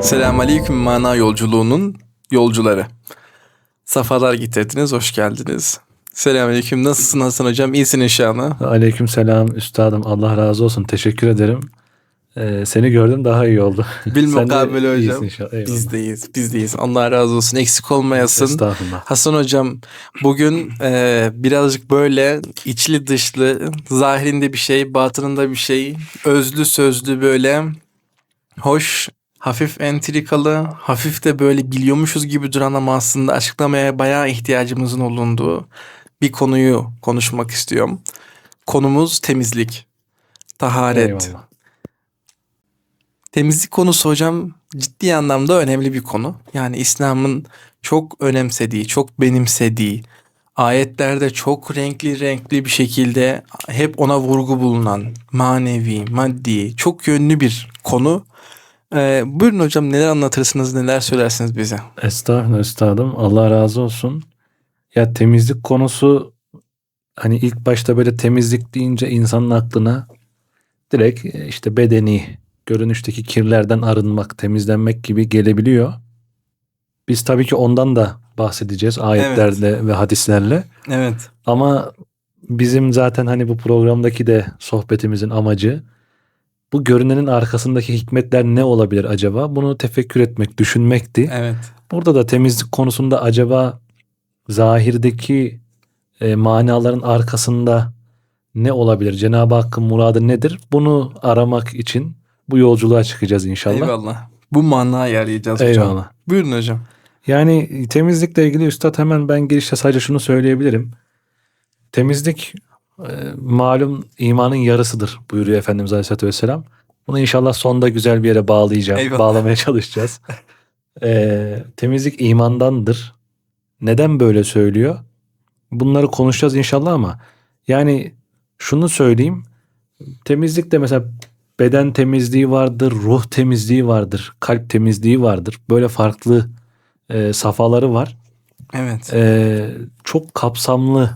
Selamünaleyküm mana yolculuğunun yolcuları. Safalar getirdiniz, hoş geldiniz. Selamünaleyküm. Nasılsın Hasan hocam? İyisin inşallah. Aleyküm selam üstadım. Allah razı olsun. Teşekkür ederim. Ee, seni gördüm daha iyi oldu. Bilmukabele hocam. iyisin inşallah. Eyvallah. Biz deyiz, biz deyiz. Allah razı olsun. Eksik olmayasın. Estağfurullah. Hasan hocam bugün e, birazcık böyle içli dışlı, zahirinde bir şey, batınında bir şey, özlü sözlü böyle hoş, hafif entrikalı, hafif de böyle biliyormuşuz gibi duran ama aslında açıklamaya bayağı ihtiyacımızın olunduğu bir konuyu konuşmak istiyorum. Konumuz temizlik, taharet. Eyvallah. Temizlik konusu hocam ciddi anlamda önemli bir konu. Yani İslam'ın çok önemsediği, çok benimsediği, ayetlerde çok renkli renkli bir şekilde hep ona vurgu bulunan manevi, maddi, çok yönlü bir konu. Ee, buyurun hocam neler anlatırsınız, neler söylersiniz bize? Estağfurullah üstadım. Allah razı olsun. Ya temizlik konusu hani ilk başta böyle temizlik deyince insanın aklına direkt e, işte bedeni, görünüşteki kirlerden arınmak, temizlenmek gibi gelebiliyor. Biz tabii ki ondan da bahsedeceğiz ayetlerle ve hadislerle. Evet. Ama bizim zaten hani bu programdaki de sohbetimizin amacı bu görünenin arkasındaki hikmetler ne olabilir acaba? Bunu tefekkür etmek, düşünmekti. Evet. Burada da temizlik konusunda acaba zahirdeki e, manaların arkasında ne olabilir? Cenab-ı Hakk'ın muradı nedir? Bunu aramak için bu yolculuğa çıkacağız inşallah. Eyvallah. Bu manayı arayacağız hocam. Eyvallah. Buyurun hocam. Yani temizlikle ilgili üstad hemen ben girişte sadece şunu söyleyebilirim. Temizlik e, malum imanın yarısıdır buyuruyor Efendimiz Aleyhisselatü Vesselam. Bunu inşallah sonda güzel bir yere bağlayacağım. Eyvallah. Bağlamaya çalışacağız. E, temizlik imandandır. Neden böyle söylüyor? Bunları konuşacağız inşallah ama yani şunu söyleyeyim. Temizlikte mesela beden temizliği vardır, ruh temizliği vardır, kalp temizliği vardır. Böyle farklı e, safhaları var. Evet. E, çok kapsamlı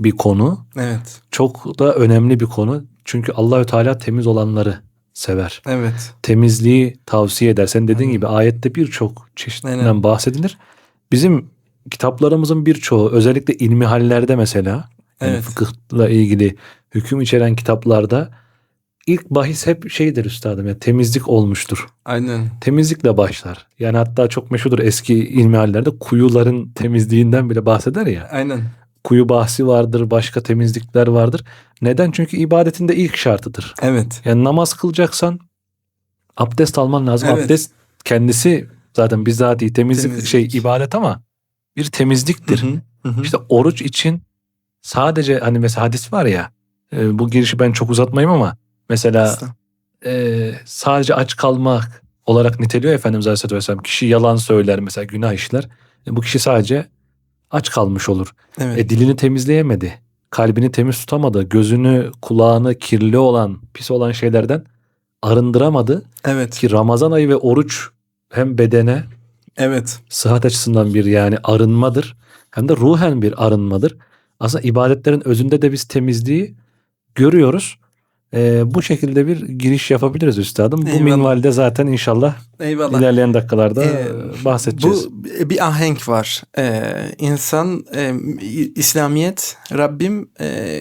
bir konu. Evet. Çok da önemli bir konu. Çünkü Allahü Teala temiz olanları sever. Evet. Temizliği tavsiye eder. Sen dediğin Aynen. gibi ayette birçok çeşitlerinden Aynen. bahsedilir. Bizim kitaplarımızın birçoğu özellikle ilmi hallerde mesela yani Evet. fıkıhla ilgili hüküm içeren kitaplarda ilk bahis hep şeydir üstadım ya temizlik olmuştur. Aynen. Temizlikle başlar. Yani hatta çok meşhurdur eski ilmi hallerde kuyuların temizliğinden bile bahseder ya. Aynen. Kuyu bahsi vardır, başka temizlikler vardır. Neden? Çünkü ibadetin de ilk şartıdır. Evet. Yani namaz kılacaksan abdest alman lazım. Evet. Abdest kendisi zaten bizatihi temizlik, Temizlik. şey ibadet ama bir temizliktir. Hı hı, hı hı. İşte oruç için sadece hani mesela hadis var ya e, bu girişi ben çok uzatmayayım ama mesela e, sadece aç kalmak olarak niteliyor Efendimiz Aleyhisselatü Vesselam. Kişi yalan söyler mesela günah işler. E, bu kişi sadece aç kalmış olur. Evet. E, dilini temizleyemedi. Kalbini temiz tutamadı. Gözünü, kulağını kirli olan, pis olan şeylerden arındıramadı. evet. Ki Ramazan ayı ve oruç hem bedene Evet. sıhhat açısından bir yani arınmadır. Hem de ruhen bir arınmadır. Aslında ibadetlerin özünde de biz temizliği görüyoruz. Ee, bu şekilde bir giriş yapabiliriz üstadım. Bu Eyvallah. minvalde zaten inşallah Eyvallah. ilerleyen dakikalarda Ee, bahsedeceğiz. Bu bir ahenk var. Ee, insan e, İslamiyet Rabbim e,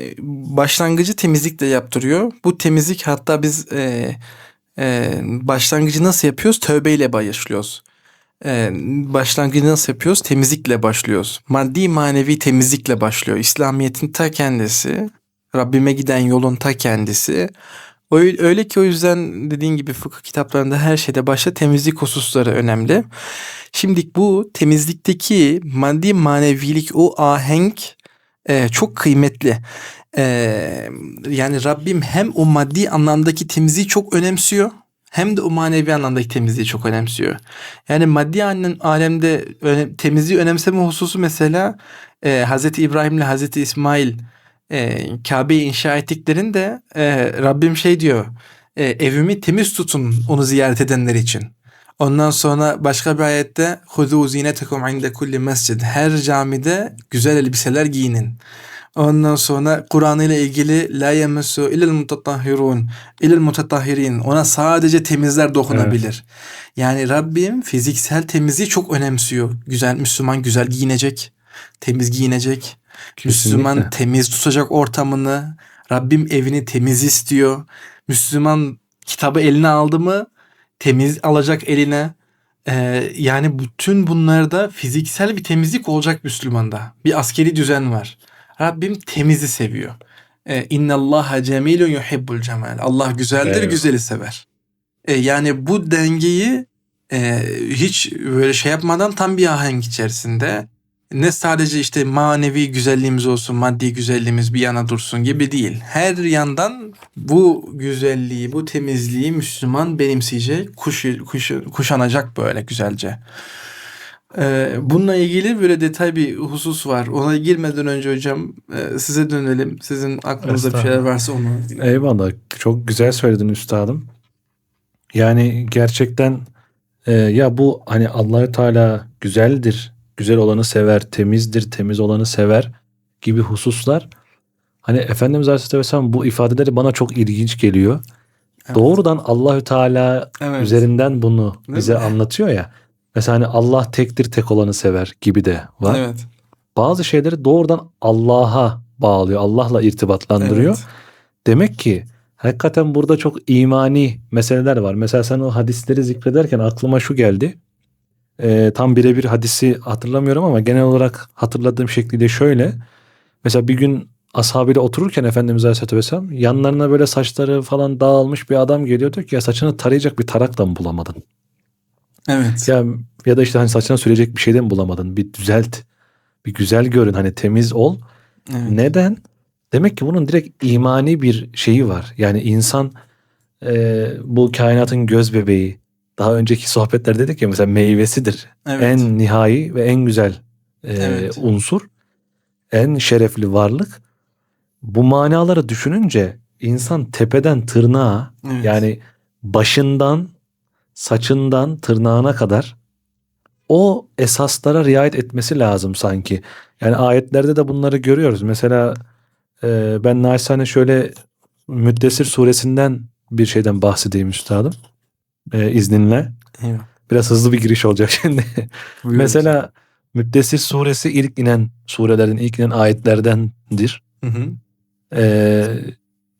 başlangıcı temizlikle yaptırıyor. Bu temizlik hatta biz e, e, başlangıcı nasıl yapıyoruz? Tövbeyle başlıyoruz. E, başlangıcı nasıl yapıyoruz? Temizlikle başlıyoruz. Maddi manevi temizlikle başlıyor. İslamiyet'in ta kendisi, Rabbime giden yolun ta kendisi. Öyle, ki o yüzden dediğin gibi fıkıh kitaplarında her şeyde başta temizlik hususları önemli. Şimdi bu temizlikteki maddi manevilik o ahenk e, çok kıymetli. E, yani Rabbim hem o maddi anlamdaki temizliği çok önemsiyor hem de o manevi anlamdaki temizliği çok önemsiyor. Yani maddi alemde öne, temizliği önemseme hususu mesela e, Hazreti İbrahim ile Hazreti İsmail e, Kabe'yi inşa ettiklerinde e, Rabbim şey diyor e, evimi temiz tutun onu ziyaret edenler için. Ondan sonra başka bir ayette huzu zinetekum inde kulli mescid. Her camide güzel elbiseler giyinin. Ondan sonra Kur'an ile ilgili la yemessu ilel mutatahhirun ilel mutatahhirin. Ona sadece temizler dokunabilir. Yani Rabbim fiziksel temizliği çok önemsiyor. Güzel Müslüman güzel giyinecek, temiz giyinecek. Müslüman temiz tutacak ortamını. Rabbim evini temiz istiyor. Müslüman kitabı eline aldı mı temiz alacak eline. Ee, yani bütün bunlarda fiziksel bir temizlik olacak Müslümanda. Bir askeri düzen var. Rabbim temizi seviyor. Ee, İnnallaha cemilun yuhibbul cemal. Allah güzeldir, Evet. güzeli sever. Ee, yani bu dengeyi e, hiç böyle şey yapmadan tam bir ahenk içerisinde ne sadece işte manevi güzelliğimiz olsun, maddi güzelliğimiz bir yana dursun gibi değil. Her yandan bu güzelliği, bu temizliği Müslüman benimseyecek, kuş, kuş, kuşanacak böyle güzelce. Ee, bununla ilgili böyle detay bir husus var. Ona girmeden önce hocam e, size dönelim. Sizin aklınızda bir şeyler varsa onu. Eyvallah. Çok güzel söyledin üstadım. Yani gerçekten e, ya bu hani Allahü Teala güzeldir, güzel olanı sever, temizdir, temiz olanı sever gibi hususlar. Hani Efendimiz Aleyhisselatü Vesselam bu ifadeleri bana çok ilginç geliyor. Evet. Doğrudan Allahü Teala Evet. üzerinden bunu Değil bize mi? anlatıyor ya. Mesela hani Allah tektir, tek olanı sever gibi de var. Evet. Bazı şeyleri doğrudan Allah'a bağlıyor, Allah'la irtibatlandırıyor. Evet. Demek ki hakikaten burada çok imani meseleler var. Mesela sen o hadisleri zikrederken aklıma şu geldi. Ee, tam birebir hadisi hatırlamıyorum ama genel olarak hatırladığım şekliyle şöyle. Mesela bir gün ashabıyla otururken Efendimiz Aleyhisselatü Vesselam yanlarına böyle saçları falan dağılmış bir adam geliyor diyor ki ya saçını tarayacak bir tarak da mı bulamadın? Evet. Ya, ya da işte hani saçına sürecek bir şey de mi bulamadın? Bir düzelt, bir güzel görün hani temiz ol. Evet. Neden? Demek ki bunun direkt imani bir şeyi var. Yani insan e, bu kainatın göz bebeği. Daha önceki sohbetler dedik ya mesela meyvesidir. Evet. En nihai ve en güzel e, Evet. unsur. En şerefli varlık. Bu manaları düşününce insan tepeden tırnağa Evet. yani başından saçından tırnağına kadar o esaslara riayet etmesi lazım sanki. Yani ayetlerde de bunları görüyoruz. Mesela e, ben naçizane şöyle Müddessir suresinden bir şeyden bahsedeyim üstadım. E, izninle. Eyvah. Biraz hızlı bir giriş olacak şimdi. Buyurun. Mesela Müddessir suresi ilk inen surelerin ilk inen ayetlerdendir. Hı hı. E,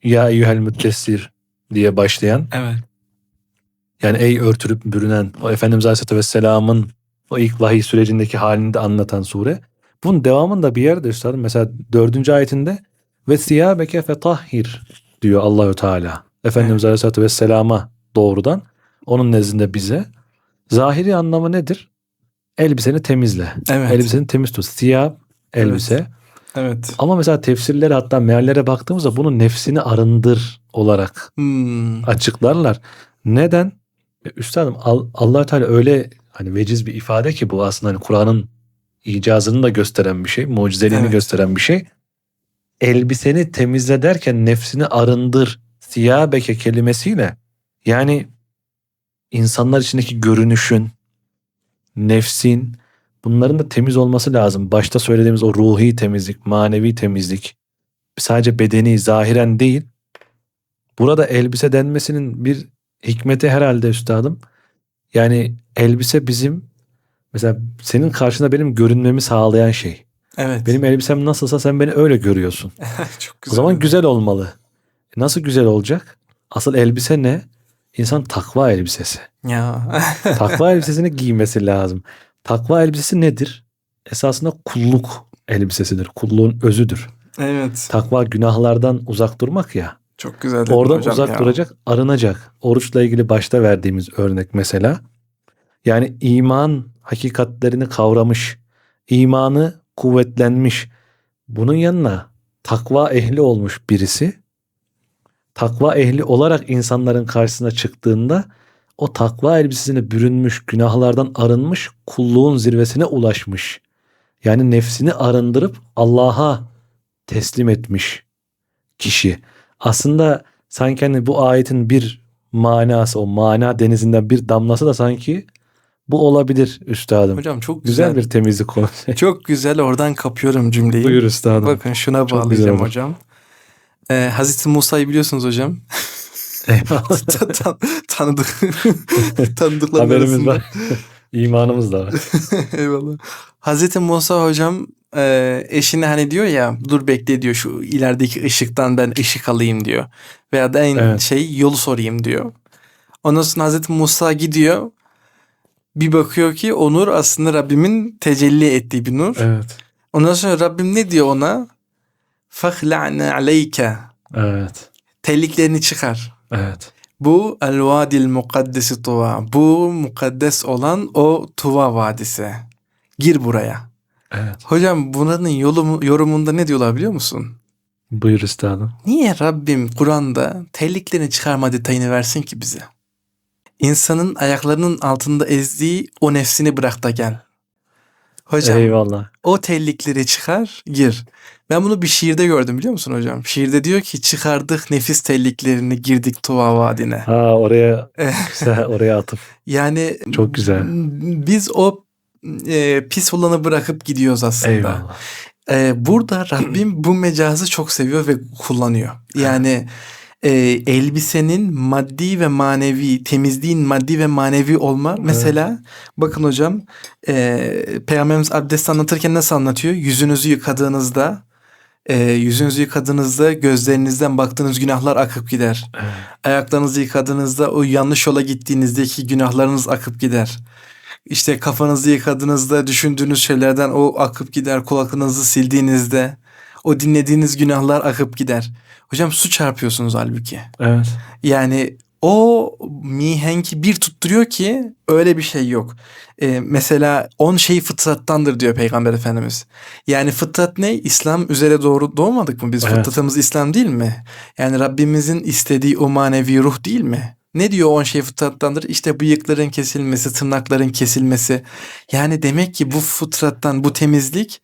ya eyyuhel müddessir diye başlayan Evet. Yani ey örtülüp bürünen o Efendimiz Aleyhisselatü Vesselam'ın o ilk vahiy sürecindeki halini de anlatan sure. Bunun devamında bir yerde üstadım mesela dördüncü ayetinde ve siyabeke fetahhir diyor Allahü Teala. Efendimiz Aleyhisselatü Vesselam'a doğrudan onun nezdinde bize. Zahiri anlamı nedir? Elbiseni temizle. Evet. Elbiseni temiz tut. Siyab elbise. Evet. Ama mesela tefsirlere hatta meallere baktığımızda bunu nefsini arındır olarak Hmm. açıklarlar. Neden? E, Üstadım Al- allah Teala öyle hani veciz bir ifade ki bu aslında hani Kur'an'ın icazını da gösteren bir şey, mucizeliğini Evet. gösteren bir şey. Elbiseni temizle derken nefsini arındır siyabeke kelimesiyle yani insanlar içindeki görünüşün, nefsin bunların da temiz olması lazım. Başta söylediğimiz o ruhi temizlik, manevi temizlik sadece bedeni zahiren değil Burada elbise denmesinin bir hikmeti herhalde üstadım. Yani elbise bizim mesela senin karşında benim görünmemi sağlayan şey. Evet. Benim elbisem nasılsa sen beni öyle görüyorsun. çok O güzel. zaman güzel olmalı. E Nasıl güzel olacak? Asıl elbise ne? İnsan takva elbisesi. Ya. Takva elbisesini giymesi lazım. Takva elbisesi nedir? Esasında kulluk elbisesidir. Kulluğun özüdür. evet. Takva günahlardan uzak durmak ya. Çok güzel Oradan hocam uzak ya. duracak, arınacak. Oruçla ilgili başta verdiğimiz örnek mesela. Yani iman hakikatlerini kavramış, imanı kuvvetlenmiş. Bunun yanına takva ehli olmuş birisi, takva ehli olarak insanların karşısına çıktığında o takva elbisesine bürünmüş, günahlardan arınmış, kulluğun zirvesine ulaşmış. Yani nefsini arındırıp Allah'a teslim etmiş kişi. Aslında sanki hani bu ayetin bir manası o mana denizinden bir damlası da sanki bu olabilir üstadım. Hocam çok güzel, güzel. bir temizlik konusu. Çok güzel oradan kapıyorum cümleyi. Buyur üstadım. Bakın şuna bağlayacağım hocam. Ee, Hazreti Musa'yı biliyorsunuz hocam. Eyvallah. Tan- tan- Tanıdık. Tanıdıklarım Haberimiz var. İmanımız da var. Eyvallah. Hazreti Musa hocam e, eşine hani diyor ya dur bekle diyor şu ilerideki ışıktan ben ışık alayım diyor. Veya da en Evet. şey yolu sorayım diyor. Ondan sonra Hazreti Musa gidiyor. Bir bakıyor ki o nur aslında Rabbimin tecelli ettiği bir nur. Evet. Ondan sonra Rabbim ne diyor ona? Fahla'ne aleyke. Evet. Telliklerini çıkar. Evet. Bu el vadil mukaddesi tuva. Bu mukaddes olan o tuva vadisi. Gir buraya. Evet. Hocam bunların yolu, yorumunda ne diyorlar biliyor musun? Buyur üstadım. Niye Rabbim Kur'an'da telliklerini çıkarma detayını versin ki bize? İnsanın ayaklarının altında ezdiği o nefsini bırak da gel. Hocam Eyvallah. o tellikleri çıkar gir. Ben bunu bir şiirde gördüm biliyor musun hocam? Şiirde diyor ki çıkardık nefis telliklerini girdik Tuva Vadine. Ha oraya güzel oraya atıp. Yani Çok güzel. Biz o e, pis olanı bırakıp gidiyoruz aslında. Eyvallah. E, burada Rabbim bu mecazı çok seviyor ve kullanıyor. Yani e, elbisenin maddi ve manevi, temizliğin maddi ve manevi olma. Mesela bakın hocam e, Peygamberimiz abdest anlatırken nasıl anlatıyor? Yüzünüzü yıkadığınızda e, yüzünüzü yıkadığınızda gözlerinizden baktığınız günahlar akıp gider. Evet. Ayaklarınızı yıkadığınızda o yanlış yola gittiğinizdeki günahlarınız akıp gider. İşte kafanızı yıkadığınızda düşündüğünüz şeylerden o akıp gider. Kulaklarınızı sildiğinizde o dinlediğiniz günahlar akıp gider. Hocam su çarpıyorsunuz halbuki. Evet. Yani o mihenki bir tutturuyor ki öyle bir şey yok. Ee, mesela on şey fıtrattandır diyor Peygamber Efendimiz. Yani fıtrat ne? İslam üzere doğru doğmadık mı? Biz Evet. fıtratımız İslam değil mi? Yani Rabbimizin istediği o manevi ruh değil mi? Ne diyor on şey fıtrattandır? İşte bıyıkların kesilmesi, tırnakların kesilmesi. Yani demek ki bu fıtrattan, bu temizlik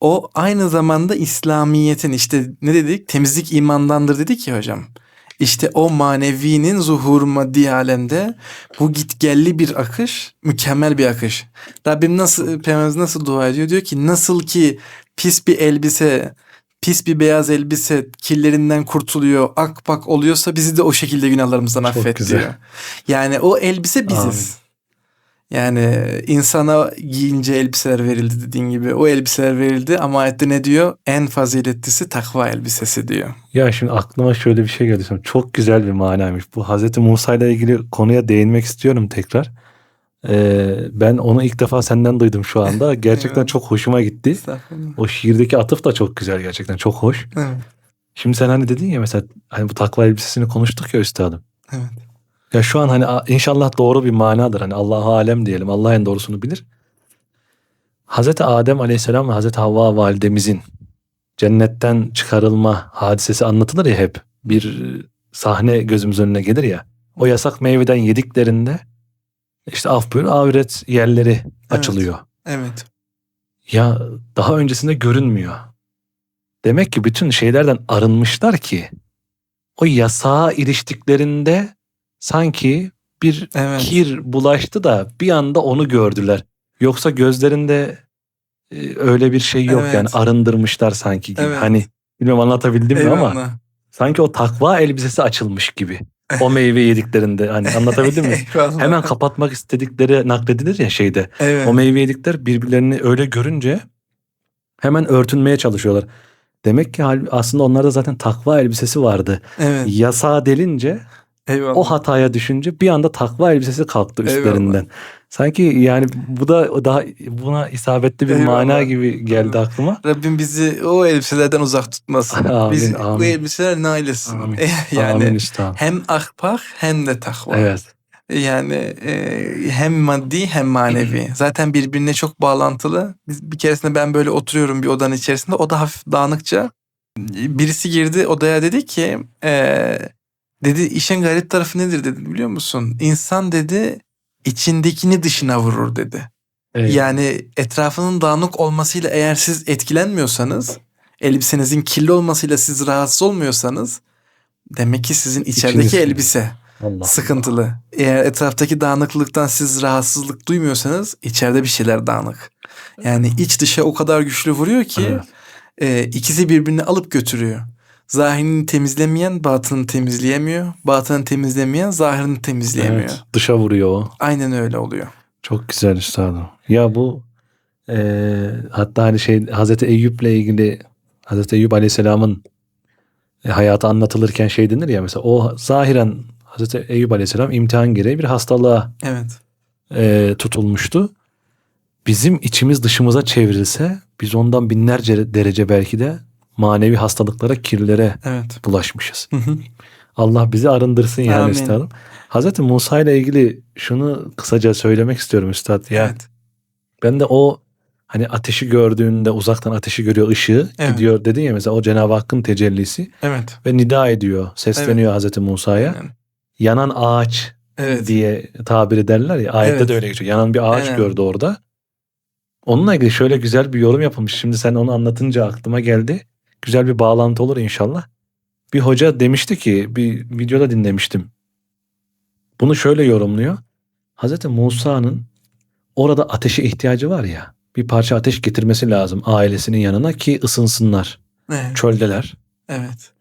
o aynı zamanda İslamiyet'in işte ne dedik? Temizlik imandandır dedik ya hocam. İşte o manevinin zuhur maddi alemde bu gitgelli bir akış, mükemmel bir akış. Rabbim nasıl, Peygamberimiz nasıl dua ediyor? Diyor ki nasıl ki pis bir elbise, pis bir beyaz elbise kirlerinden kurtuluyor, akpak oluyorsa bizi de o şekilde günahlarımızdan Çok affet güzel. diyor. Yani o elbise biziz. Amin. Yani insana giyince elbiseler verildi dediğin gibi. O elbiseler verildi ama ayette ne diyor? En faziletlisi takva elbisesi diyor. Ya şimdi aklıma şöyle bir şey geldi. Şimdi Çok güzel bir manaymış. Bu Hazreti Musa ile ilgili konuya değinmek istiyorum tekrar. Ee, ben onu ilk defa senden duydum şu anda. Gerçekten çok hoşuma gitti. O şiirdeki atıf da çok güzel gerçekten. Çok hoş. Evet. Şimdi sen hani dedin ya mesela hani bu takva elbisesini konuştuk ya üstadım. Evet. Ya şu an hani inşallah doğru bir manadır. Hani Allah'a alem diyelim. Allah en doğrusunu bilir. Hazreti Adem Aleyhisselam ve Hazreti Havva validemizin cennetten çıkarılma hadisesi anlatılır ya hep. Bir e, sahne gözümüz önüne gelir ya. O yasak meyveden yediklerinde işte af buyur ahiret yerleri açılıyor. Evet. Ya daha öncesinde görünmüyor. Demek ki bütün şeylerden arınmışlar ki o yasağa iliştiklerinde sanki bir Evet. kir bulaştı da bir anda onu gördüler. Yoksa gözlerinde e, öyle bir şey yok Evet. yani arındırmışlar sanki gibi. Evet. Hani bilmem anlatabildim mi ama sanki o takva elbisesi açılmış gibi. O meyve yediklerinde hani anlatabildim mi? Hemen kapatmak istedikleri nakledilir ya şeyde. Evet. O meyve yedikler birbirlerini öyle görünce hemen örtünmeye çalışıyorlar. Demek ki aslında onlarda zaten takva elbisesi vardı. evet. Yasağa delince Eyvallah. o hataya düşünce bir anda takva elbisesi kalktı Eyvallah. üstlerinden. Sanki yani bu da daha buna isabetli bir Eyvallah. mana gibi geldi aklıma. Rabbim bizi o elbiselerden uzak tutmasın. Amin, Biz bu elbiseler nail etsin. Amin. yani Amin üstad. hem akpak hem de takva. Evet. Yani e, hem maddi hem manevi. Zaten birbirine çok bağlantılı. Biz bir keresinde ben böyle oturuyorum bir odanın içerisinde. Oda hafif dağınıkça. Birisi girdi odaya dedi ki e, dedi işin garip tarafı nedir dedi biliyor musun? İnsan dedi içindekini dışına vurur dedi. Evet. Yani etrafının dağınık olmasıyla eğer siz etkilenmiyorsanız, elbisenizin kirli olmasıyla siz rahatsız olmuyorsanız demek ki sizin içerideki İçiniz- elbise. Allah. sıkıntılı. Eğer etraftaki dağınıklıktan siz rahatsızlık duymuyorsanız içeride bir şeyler dağınık. Yani iç dışa o kadar güçlü vuruyor ki Evet. e, ikisi birbirini alıp götürüyor. Zahirini temizlemeyen batını temizleyemiyor. Batını temizlemeyen zahirini temizleyemiyor. Evet, dışa vuruyor o. Aynen öyle oluyor. Çok güzel üstadım. Ya bu eee, hatta hani şey Hazreti Eyüp'le ilgili Hazreti Eyüp Aleyhisselam'ın e, hayatı anlatılırken şey denir ya mesela o zahiren Hazreti Eyüp Aleyhisselam imtihan gereği bir hastalığa Evet. e, tutulmuştu. Bizim içimiz dışımıza çevrilse biz ondan binlerce derece belki de manevi hastalıklara, kirlere Evet. bulaşmışız. Hı hı. Allah bizi arındırsın yani Amin. üstadım. Hazreti Musa ile ilgili şunu kısaca söylemek istiyorum üstad. Ya Evet. ben de o hani ateşi gördüğünde uzaktan ateşi görüyor ışığı Evet. gidiyor dedin ya mesela o Cenab-ı Hakk'ın tecellisi Evet. ve nida ediyor sesleniyor Hazreti Musa'ya. Aynen. Yanan ağaç Evet. diye tabir ederler ya ayette Evet. de öyle geçiyor. Yanan bir ağaç Aynen. gördü orada. Onunla ilgili şöyle güzel bir yorum yapılmış. Şimdi sen onu anlatınca aklıma geldi. Güzel bir bağlantı olur inşallah. Bir hoca demişti ki bir videoda dinlemiştim. Bunu şöyle yorumluyor. Hazreti Musa'nın orada ateşe ihtiyacı var ya. Bir parça ateş getirmesi lazım ailesinin yanına ki ısınsınlar. Evet. Çöldeler. Evet.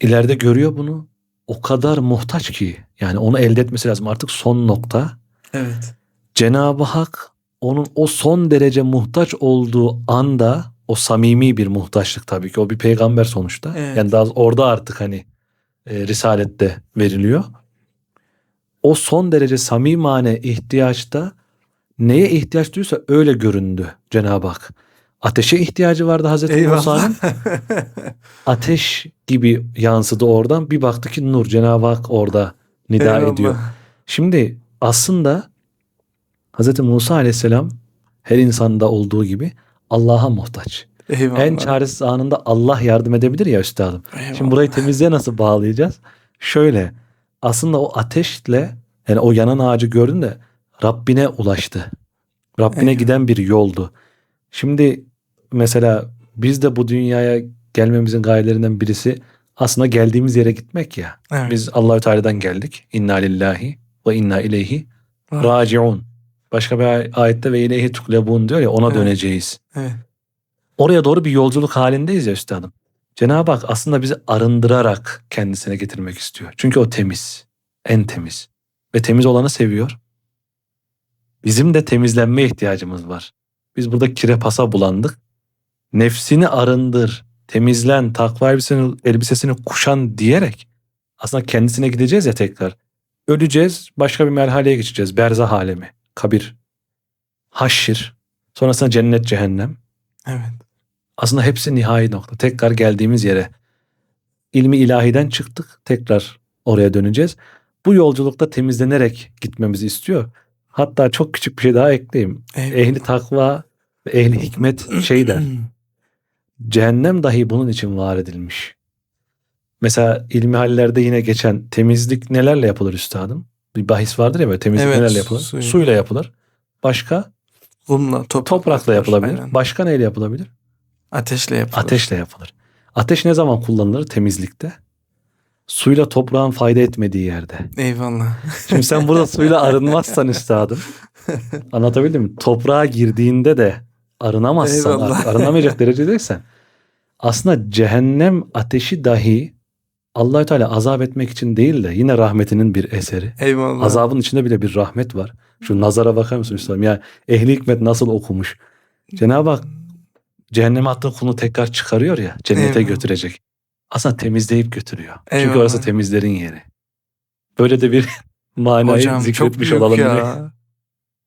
İleride görüyor bunu. O kadar muhtaç ki yani onu elde etmesi lazım. Artık son nokta. Evet. Cenab-ı Hak onun o son derece muhtaç olduğu anda o samimi bir muhtaçlık tabii ki o bir peygamber sonuçta. Evet. Yani daha orada artık hani e, risalette veriliyor. O son derece samimane ihtiyaçta neye ihtiyaç duysa öyle göründü Cenab-ı Hak. Ateşe ihtiyacı vardı Hazreti Musa'nın. Ateş gibi yansıdı oradan. Bir baktı ki nur Cenab-ı Hak orada nida Eyvallah. ediyor. Şimdi aslında Hz. Musa aleyhisselam her insanda olduğu gibi Allah'a muhtaç. Eyvallah. En çaresiz anında Allah yardım edebilir ya üstadım. Eyvallah. Şimdi burayı temizliğe nasıl bağlayacağız? Şöyle aslında o ateşle yani o yanan ağacı gördün de Rabbine ulaştı. Rabbine Eyvallah. giden bir yoldu. Şimdi mesela biz de bu dünyaya gelmemizin gayelerinden birisi aslında geldiğimiz yere gitmek ya. Evet. Biz Allahü Teala'dan geldik. İnna lillahi ve inna ileyhi Evet. raciun. Başka bir ay- ayette ve ileyhi tuklebun diyor ya ona Evet. döneceğiz. Evet. Oraya doğru bir yolculuk halindeyiz ya üstadım. Cenab-ı Hak aslında bizi arındırarak kendisine getirmek istiyor. Çünkü o temiz. En temiz. Ve temiz olanı seviyor. Bizim de temizlenme ihtiyacımız var. Biz burada kire pasa bulandık. Nefsini arındır, temizlen, takva elbisesini, elbisesini kuşan diyerek aslında kendisine gideceğiz ya tekrar. Öleceğiz, başka bir merhaleye geçeceğiz. Berzah alemi, kabir, haşir, sonrasında cennet, cehennem. Evet. Aslında hepsi nihai nokta. Tekrar geldiğimiz yere. İlmi ilahiden çıktık. Tekrar oraya döneceğiz. Bu yolculukta temizlenerek gitmemizi istiyor. Hatta çok küçük bir şey daha ekleyeyim. Eyvallah. Ehli takva ve ehli hikmet şey der. Cehennem dahi bunun için var edilmiş. Mesela ilmi hallerde yine geçen temizlik nelerle yapılır üstadım? Bir bahis vardır ya böyle temizlik Evet, nelerle yapılır? suyu. Suyla yapılır. Başka? Kumla, toprak, Toprakla yapılabilir. Aynen. Başka neyle yapılabilir? Ateşle yapılır. Ateşle yapılır. Ateş ne zaman kullanılır? Temizlikte. Suyla toprağın fayda etmediği yerde. Eyvallah. Şimdi sen burada suyla arınmazsan üstadım. Anlatabildim mi? Toprağa girdiğinde de arınamazsan, Eyvallah. arınamayacak derecedeysen. Aslında cehennem ateşi dahi Allahü Teala azap etmek için değil de yine rahmetinin bir eseri. Eyvallah. Azabın içinde bile bir rahmet var. Şu nazara bakar mısın üstadım? Ya ehli hikmet nasıl okumuş? Cenab-ı Hak cehenneme attığı kulunu tekrar çıkarıyor ya cennete Eyvallah. götürecek. Aslında temizleyip götürüyor. Çünkü Eyvallah. orası temizlerin yeri. Böyle de bir manayı Hocam çok zikretmiş büyük olalım. diye. ya.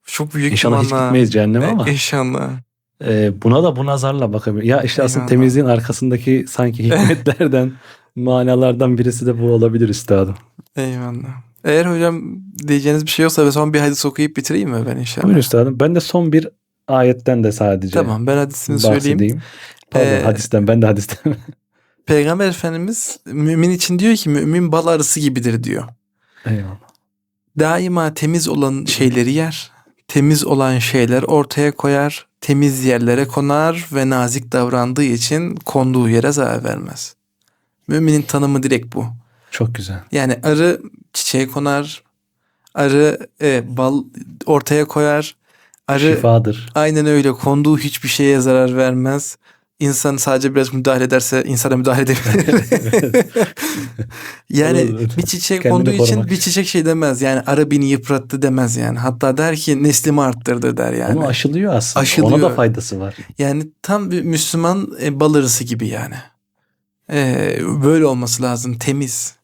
Çok büyük İnşallah hiç gitmeyiz cehenneme E, ama İnşallah. e, buna da bu nazarla bakabilir. Ya işte aslında Eyvallah. temizliğin arkasındaki sanki hikmetlerden, manalardan birisi de bu olabilir üstadım. Eyvallah. Eğer hocam diyeceğiniz bir şey yoksa ben son bir hadis okuyup bitireyim mi ben inşallah? Buyurun üstadım. Ben de son bir ayetten de sadece Tamam ben hadisini söyleyeyim. bahsedeyim. Pardon Ee, hadisten ben de hadisten. Peygamber Efendimiz mümin için diyor ki mümin bal arısı gibidir diyor. Eyvallah. Daima temiz olan şeyleri yer, temiz olan şeyler ortaya koyar, temiz yerlere konar ve nazik davrandığı için konduğu yere zarar vermez. Müminin tanımı direkt bu. Çok güzel. Yani arı çiçeğe konar. Arı e, bal ortaya koyar. Arı Şifadır. aynen öyle konduğu hiçbir şeye zarar vermez. İnsan sadece biraz müdahale ederse insana müdahale edebilir. yani bir çiçek Kendini konduğu için bir çiçek şey demez. Yani arı beni yıprattı demez yani. Hatta der ki neslimi arttırdı der yani. Onu aşılıyor aslında. Aşılıyor. Ona da faydası var. Yani tam bir Müslüman e, bal arısı gibi yani. E, böyle olması lazım. Temiz.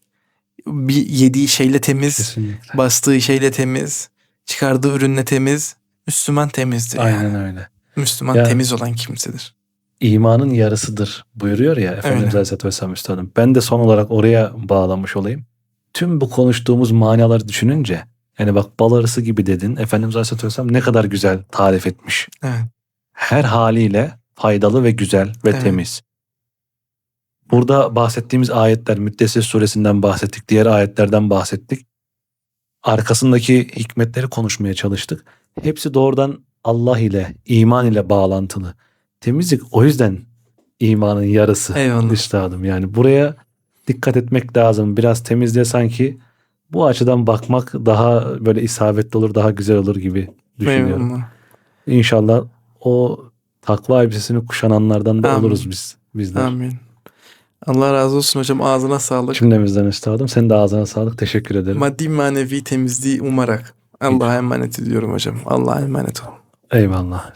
Bir yediği şeyle temiz. Kesinlikle. Bastığı şeyle temiz. Çıkardığı ürünle temiz. Müslüman temizdir yani. Aynen öyle. Müslüman Ya- temiz olan kimsedir. İmanın yarısıdır buyuruyor ya Efendimiz Öyle. Aleyhisselatü Vesselam Üstadım. Ben de son olarak oraya bağlamış olayım. Tüm bu konuştuğumuz manaları düşününce yani bak bal arısı gibi dedin. Efendimiz Aleyhisselatü Vesselam ne kadar güzel tarif etmiş. Evet. Her haliyle faydalı ve güzel ve Evet. temiz. Burada bahsettiğimiz ayetler Müddessir suresinden bahsettik. Diğer ayetlerden bahsettik. Arkasındaki hikmetleri konuşmaya çalıştık. Hepsi doğrudan Allah ile, iman ile bağlantılı. Temizlik o yüzden imanın yarısı Eyvallah. üstadım. Yani buraya dikkat etmek lazım. Biraz temizliğe sanki bu açıdan bakmak daha böyle isabetli olur, daha güzel olur gibi düşünüyorum. Eyvallah. İnşallah o takva elbisesini kuşananlardan da Amin. oluruz biz bizler. Amin. Allah razı olsun hocam. Ağzına sağlık. Cümlemizden üstadım. Senin de ağzına sağlık. Teşekkür ederim. Maddi manevi temizliği umarak Allah'a emanet ediyorum hocam. Allah'a emanet olun. Eyvallah.